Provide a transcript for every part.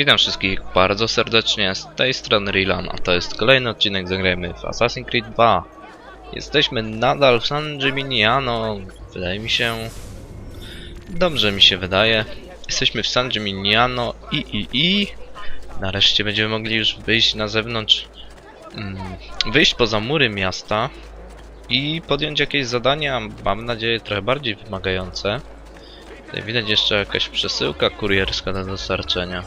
Witam wszystkich bardzo serdecznie, z tej strony Rilan, a to jest kolejny odcinek Zagrajmy w Assassin's Creed 2. Jesteśmy nadal w San Gimignano, wydaje mi się... Dobrze mi się wydaje. Jesteśmy w San Gimignano i i i... Nareszcie będziemy mogli już wyjść na zewnątrz, mm, wyjść poza mury miasta i podjąć jakieś zadania, mam nadzieję trochę bardziej wymagające. Tutaj widać jeszcze jakaś przesyłka kurierska do dostarczenia.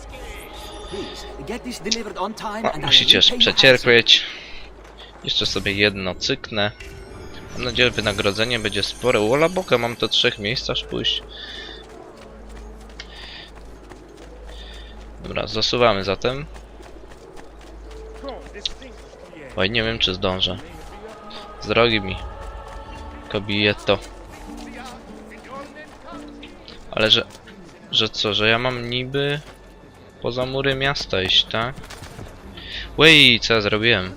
No, musicie you przecierpieć. Jeszcze sobie jedno cyknę. Mam nadzieję, że wynagrodzenie będzie spore. Wola boka, mam to trzech miejsc aż pójść. Dobra, zasuwamy zatem. Oj, nie wiem czy zdążę. Z drogi mi. Kobieto. Ale że... Że co, że ja mam niby... Poza mury miasta iść, tak? Wej, co ja zrobiłem?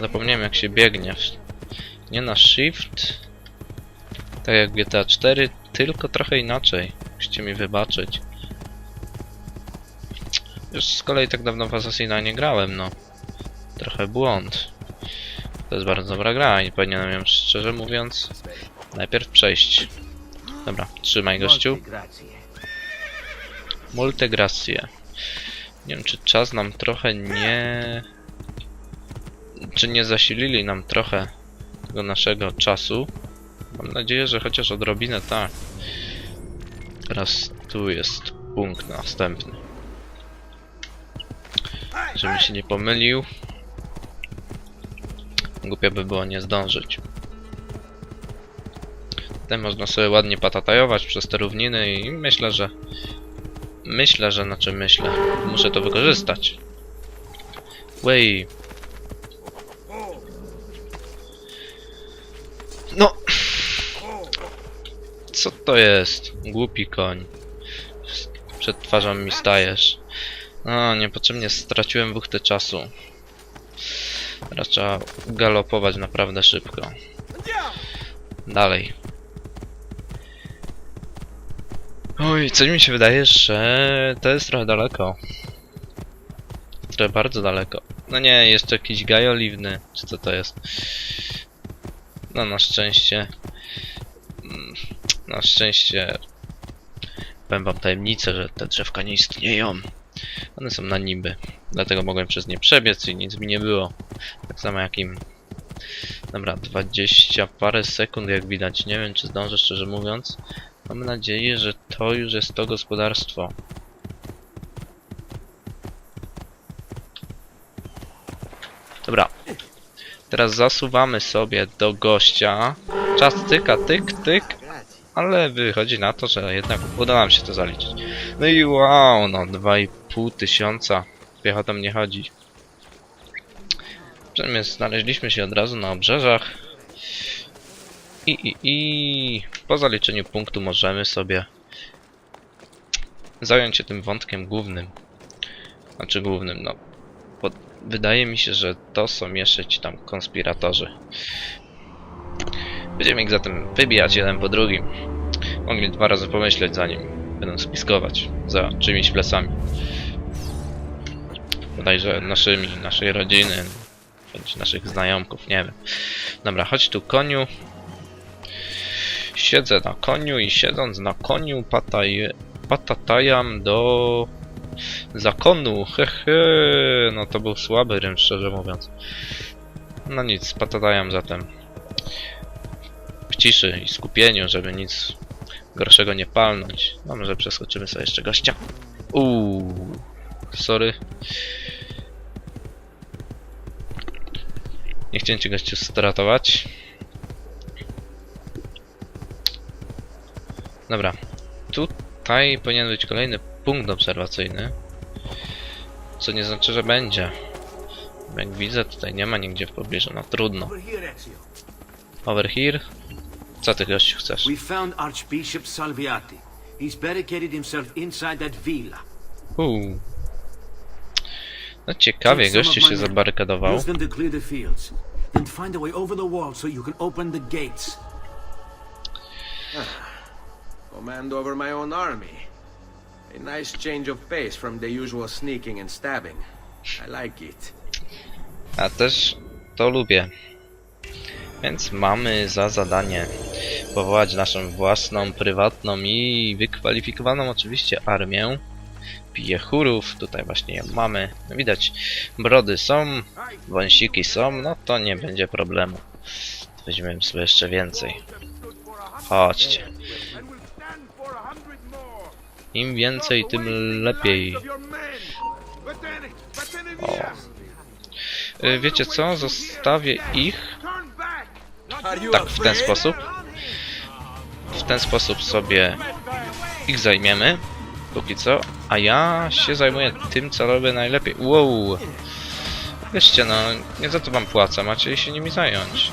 Zapomniałem jak się biegnie. Nie na shift. Tak jak GTA 4, tylko trochę inaczej. Musicie mi wybaczyć. Już z kolei tak dawno w Assassina nie grałem, no. Trochę błąd. To jest bardzo dobra gra i powinienem ją szczerze mówiąc najpierw przejść. Dobra, trzymaj gościu. Multigracje. Nie wiem, czy czas nam trochę nie... Czy nie zasilili nam trochę tego naszego czasu. Mam nadzieję, że chociaż odrobinę tak. Teraz tu jest punkt następny. Żebym się nie pomylił. Głupio by było nie zdążyć. Tutaj można sobie ładnie patatajować przez te równiny i myślę, że Myślę, że na czym myślę. Muszę to wykorzystać. Wej. No. Co to jest? Głupi koń. Przed twarzą mi stajesz. No, niepotrzebnie straciłem buchtę czasu. Trzeba galopować naprawdę szybko. Dalej. Oj, coś mi się wydaje, że to jest trochę daleko. Trochę bardzo daleko. No nie, jeszcze jakiś gaj oliwny, czy co to jest? No na szczęście... mm, Na szczęście... Powiem wam tajemnicę, że te drzewka nie istnieją. One są na niby. Dlatego mogłem przez nie przebiec i nic mi nie było. Tak samo jak im... Dobra, 20 parę sekund jak widać. Nie wiem czy zdążę szczerze mówiąc. Mam nadzieję, że to już jest to gospodarstwo. Dobra. Teraz zasuwamy sobie do gościa. Czas tyka, tyk, tyk. Ale wychodzi na to, że jednak uda nam się to zaliczyć. No i wow, no 2,5 tysiąca. Piechotą nie chodzi. Przynajmniej znaleźliśmy się od razu na obrzeżach. I, i, i po zaliczeniu punktu możemy sobie zająć się tym wątkiem głównym. Znaczy głównym, no. Bo wydaje mi się, że to są jeszcze ci tam konspiratorzy. Będziemy ich zatem wybijać jeden po drugim. Mogli dwa razy pomyśleć zanim będą spiskować za czyimiś plecami. Bodajże naszymi, naszej rodziny, bądź naszych znajomków, nie wiem. Dobra, chodź tu koniu. Siedzę na koniu i siedząc na koniu pataj, patatajam do zakonu. Hehe, no to był słaby rym, szczerze mówiąc. No nic, patatajam zatem w ciszy i skupieniu, żeby nic gorszego nie palnąć. No może przeskoczymy sobie jeszcze gościa. Uuu, sorry. Nie chciałem cię gościu stratować. Dobra. Tutaj powinien być kolejny punkt obserwacyjny. Co nie znaczy, że będzie. Jak widzę, tutaj nie ma nigdzie w pobliżu. No trudno. Over here. Co ty gościu chcesz? We found Archbishop Salviati. He's barricaded himself inside that villa. Uuu. No ciekawie, gościu się zabarykadował. Then find a way over the wall so you can open the gates. Command over my own army. A nice change of pace from the usual sneaking and stabbing. I like it. A też to lubię. Więc mamy za zadanie powołać naszą własną, prywatną i wykwalifikowaną oczywiście armię piechurów. Tutaj właśnie ją mamy. No Widać, brody są, wąsiki są, no to nie będzie problemu. Weźmiemy sobie jeszcze więcej. Chodźcie. Im więcej, tym lepiej. O. Y, Wiecie co? Zostawię ich tak w ten sposób. W ten sposób sobie ich zajmiemy. Póki co. A ja się zajmuję tym, co robię najlepiej. Wow! Wieszcie, no, nie za to wam płacę, macie się nimi zająć.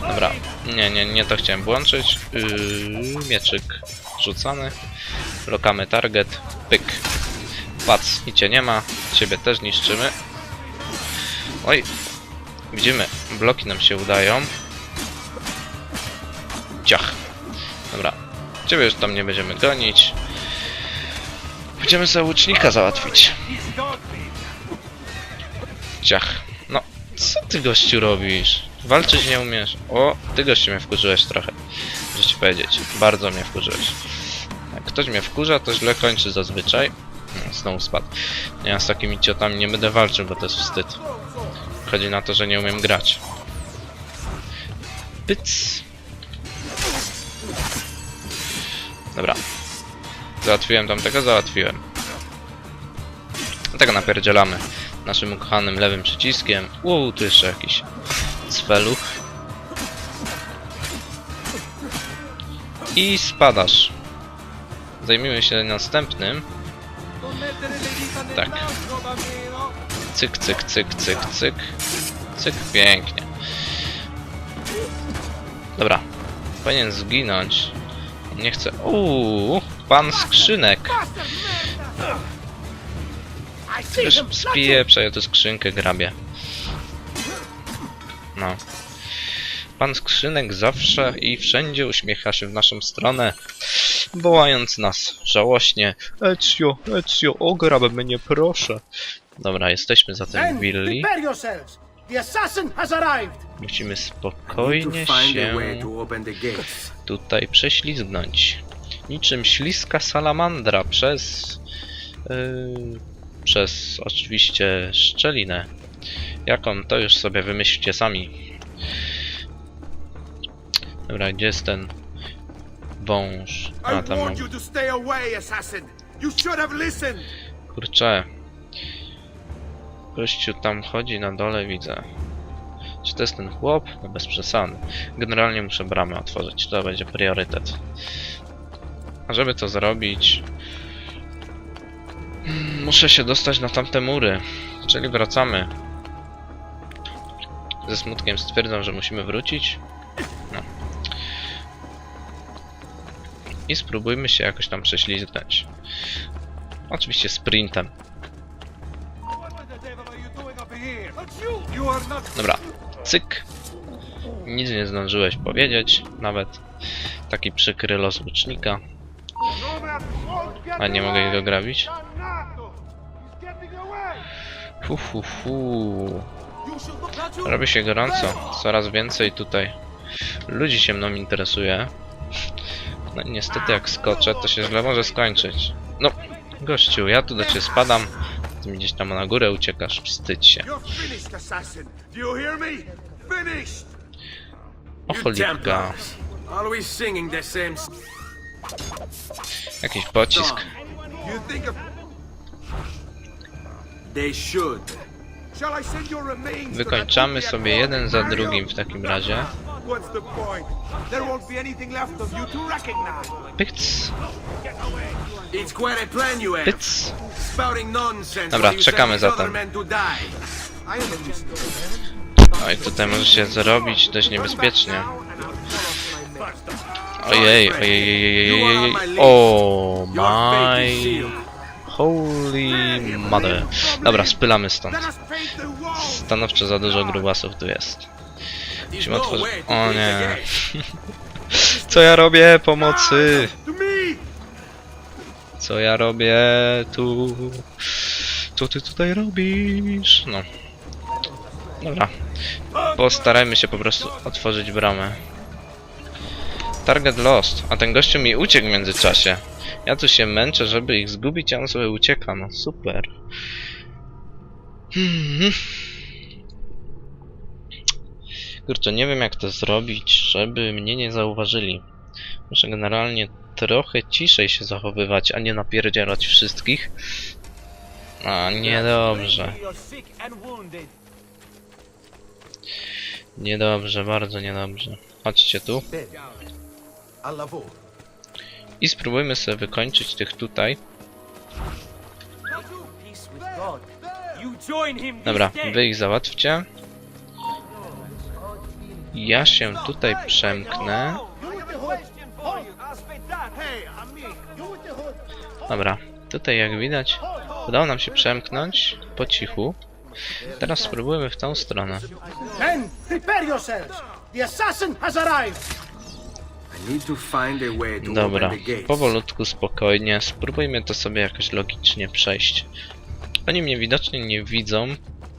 Dobra, nie, nie, nie to chciałem włączyć. Yy, mieczyk rzucany. Lokamy target. Pyk. Pac, i cię nie ma. Ciebie też niszczymy. Oj, widzimy, bloki nam się udają. Ciach. Dobra, ciebie już tam nie będziemy gonić. Będziemy sobie łucznika załatwić. Ciach. No, co ty gościu robisz? Walczyć nie umiesz. O, ty gościu mnie wkurzyłeś trochę. Muszę ci powiedzieć. Bardzo mnie wkurzyłeś. Jak ktoś mnie wkurza, to źle kończy zazwyczaj. No, Znowu spadł. Ja z takimi ciotami nie będę walczył, bo to jest wstyd. Chodzi na to, że nie umiem grać. Pyc. Dobra. Załatwiłem tamtego, załatwiłem. Tego napierdzielamy. Naszym ukochanym lewym przyciskiem. Uuu, tu jeszcze jakiś cweluch. I spadasz. Zajmijmy się następnym. Tak. Cyk, cyk, cyk, cyk, cyk. Cyk, pięknie. Dobra. Powinien zginąć. Nie chcę. Uuu, pan skrzynek. Już spieprzę, ja skrzynkę grabię. No. Pan skrzynek zawsze i wszędzie uśmiecha się w naszą stronę, wołając nas żałośnie. Ezio, Ezio, ograb mnie proszę. Dobra, jesteśmy zatem w willi. Musimy spokojnie się tutaj prześlizgnąć. Niczym śliska salamandra przez... Yy, przez oczywiście szczelinę. Jaką to już sobie wymyślcie sami. Dobra, gdzie jest ten wąż? A, tam listened! Kurczę. Gościu tam chodzi na dole, widzę. Czy to jest ten chłop? No bez przesady. Generalnie muszę bramę otworzyć, to będzie priorytet. A żeby to zrobić... Muszę się dostać na tamte mury. Czyli wracamy. Ze smutkiem stwierdzam, że musimy wrócić. No. I spróbujmy się jakoś tam prześlizgnąć. Oczywiście sprintem. Dobra, cyk. Nic nie zdążyłeś powiedzieć, nawet. Taki przykry los łucznika. A nie mogę jego grabić? Fu, fu, fu. Robi się gorąco. Coraz więcej tutaj ludzi się mną interesuje. No niestety jak skoczę, to się źle może skończyć. No, gościu, ja tu do ciebie spadam. Ty mi gdzieś tam na górę uciekasz, wstydź się. O cholipka. Jakiś pocisk. Wykończamy sobie jeden za drugim w takim razie. What's the point? There won't be anything left of you to recognize. Pyc, It's quite a plan you have. pyc. Spouting nonsense Dobra, czekamy zatem. Oj, tutaj może się zrobić dość niebezpiecznie. Ojej, ojej, ojej, ojej, ojej, ojej. O Your fate is my holy mother. Dobra, spylamy stąd. Stanowczo za dużo grubasów tu jest. Musimy no otworzyć... O nie. Co ja robię? Pomocy! Me! Co ja robię tu? Co ty tutaj robisz? No. Dobra. Postarajmy się po prostu otworzyć bramę. Target lost. A ten gościu mi uciekł w międzyczasie. Ja tu się męczę, żeby ich zgubić, a on sobie ucieka. No super. Hmm. Kurczę, nie wiem jak to zrobić, żeby mnie nie zauważyli. Muszę generalnie trochę ciszej się zachowywać, a nie napierdzielać wszystkich. A, niedobrze. Niedobrze, bardzo niedobrze. Chodźcie tu. I spróbujmy sobie wykończyć tych tutaj. Dobra, wy ich załatwcie. Ja się tutaj przemknę. Dobra, tutaj jak widać udało nam się przemknąć po cichu. Teraz spróbujemy w tą stronę. Men, prepare yourselves! The assassin has arrived! Dobra, powolutku, spokojnie. Spróbujmy to sobie jakoś logicznie przejść. Oni mnie widocznie nie widzą,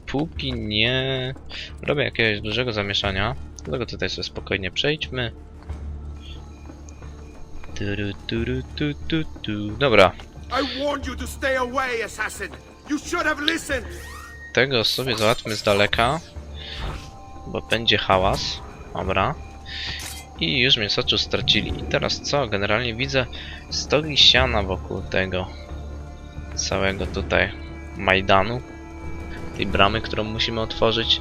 póki nie robię jakiegoś dużego zamieszania. Dlatego tutaj sobie spokojnie przejdźmy. Turu, turu, tu, tu, tu. Dobra, tego sobie załatwmy z daleka, bo będzie hałas. Dobra. I już mnie soczu stracili. I teraz co? Generalnie widzę stogi siana wokół tego całego tutaj Majdanu. Tej bramy, którą musimy otworzyć.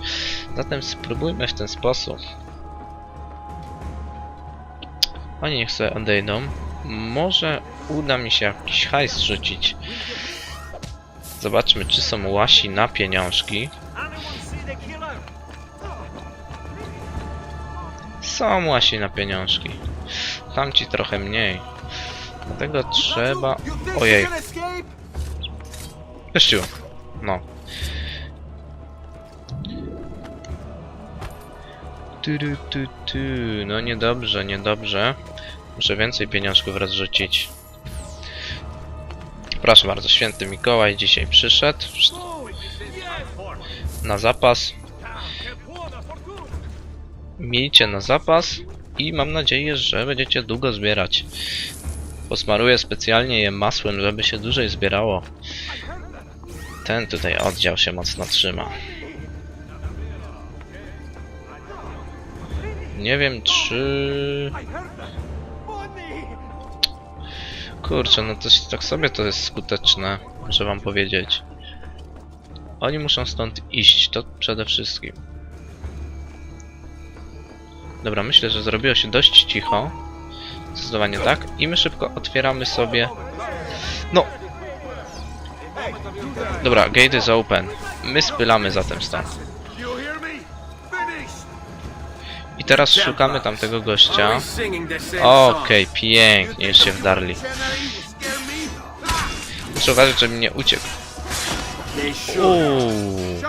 Zatem spróbujmy w ten sposób. Oni niech sobie odejdą. Może uda mi się jakiś hajs rzucić. Zobaczmy, czy są łasi na pieniążki. Są łasi na pieniążki. Tamci trochę mniej. Dlatego trzeba... Ojej, gościu. No. No niedobrze, niedobrze. Muszę więcej pieniążków rozrzucić. Proszę bardzo, święty Mikołaj dzisiaj przyszedł. Na zapas. Miejcie na zapas i mam nadzieję, że będziecie długo zbierać. Posmaruję specjalnie je masłem, żeby się dłużej zbierało. Ten tutaj oddział się mocno trzyma. Nie wiem czy... Kurczę, no to tak sobie to jest skuteczne, muszę wam powiedzieć. Oni muszą stąd iść, to przede wszystkim. Dobra, myślę, że zrobiło się dość cicho. Zdecydowanie tak. I my szybko otwieramy sobie... No! Dobra, gate is open. My spylamy zatem stąd. I teraz szukamy tamtego gościa. Okej, pięknie, już się wdarli. Muszę uważać, żeby mnie uciekł. Uuu,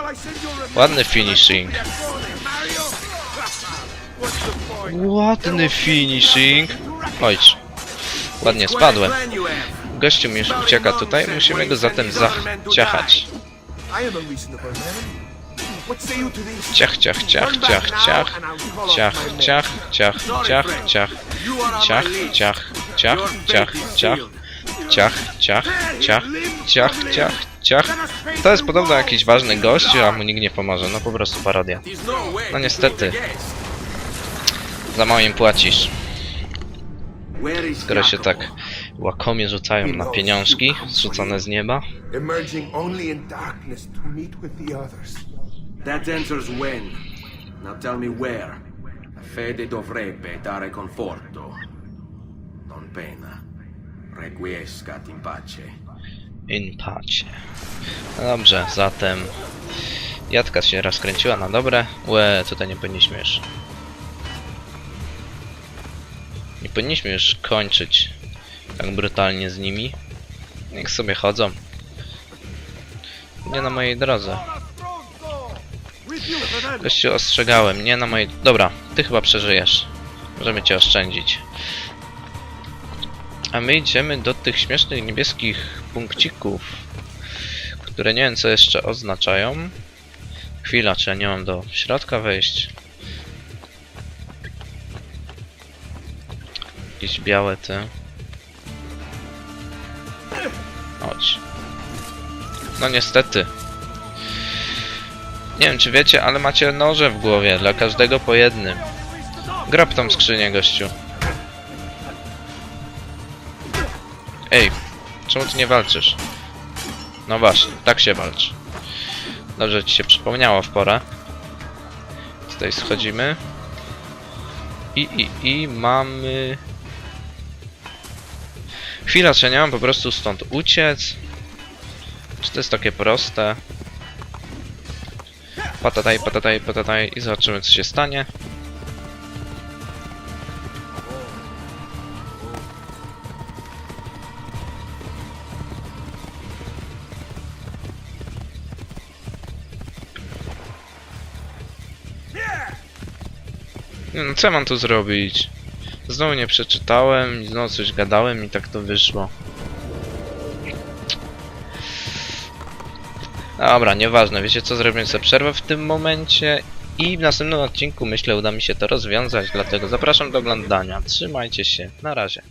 ładny finishing. Ładny finishing. Chodź. Ładnie, spadłem. Gościu mi już ucieka tutaj, musimy go zatem zaciachać. Ciach, ciach, ciach, ciach, ciach. Ciach, ciach, ciach, ciach, ciach. Ciach, ciach, ciach, ciach, ciach, ciach, ciach, ciach, ciach, ciach, ciach. To jest podobno jakiś ważny gość, a mu nikt nie pomoże. No po prostu parodia. No No niestety. Za mało im płacisz. Skoro się tak łakomie rzucają na pieniążki zrzucone z nieba. Emerging only in darkness to meet with the others. That answers when. Now tell me where. La fede dovrebbe dare conforto. Non pena. Requiescat in pace. In pacie. No dobrze, zatem Jadka się rozkręciła na dobre. Łe, tutaj nie powinniśmy już. Nie powinniśmy już kończyć tak brutalnie z nimi. Niech sobie chodzą. Nie na mojej drodze. Gościu ostrzegałem, nie na mojej... Dobra, ty chyba przeżyjesz. Możemy cię oszczędzić. A my idziemy do tych śmiesznych niebieskich punkcików, które nie wiem co jeszcze oznaczają. Chwila, czy ja nie mam do środka wejść? Jakieś białe te. Chodź. No niestety. Nie wiem czy wiecie, ale macie noże w głowie, dla każdego po jednym. Grab tą skrzynię, gościu. Ej, czemu ty nie walczysz? No właśnie, tak się walczy. Dobrze, ci się przypomniało w porę. Tutaj schodzimy. I, i, i mamy... Chwila, czy nie mam po prostu stąd uciec? Czy to jest takie proste? Patataj, patataj, patataj i zobaczymy co się stanie. Nie no, co mam tu zrobić? Znowu nie przeczytałem, znowu coś gadałem i tak to wyszło. Dobra, nieważne, wiecie co, zrobimy sobie przerwę w tym momencie i w następnym odcinku myślę uda mi się to rozwiązać, dlatego zapraszam do oglądania. Trzymajcie się, na razie.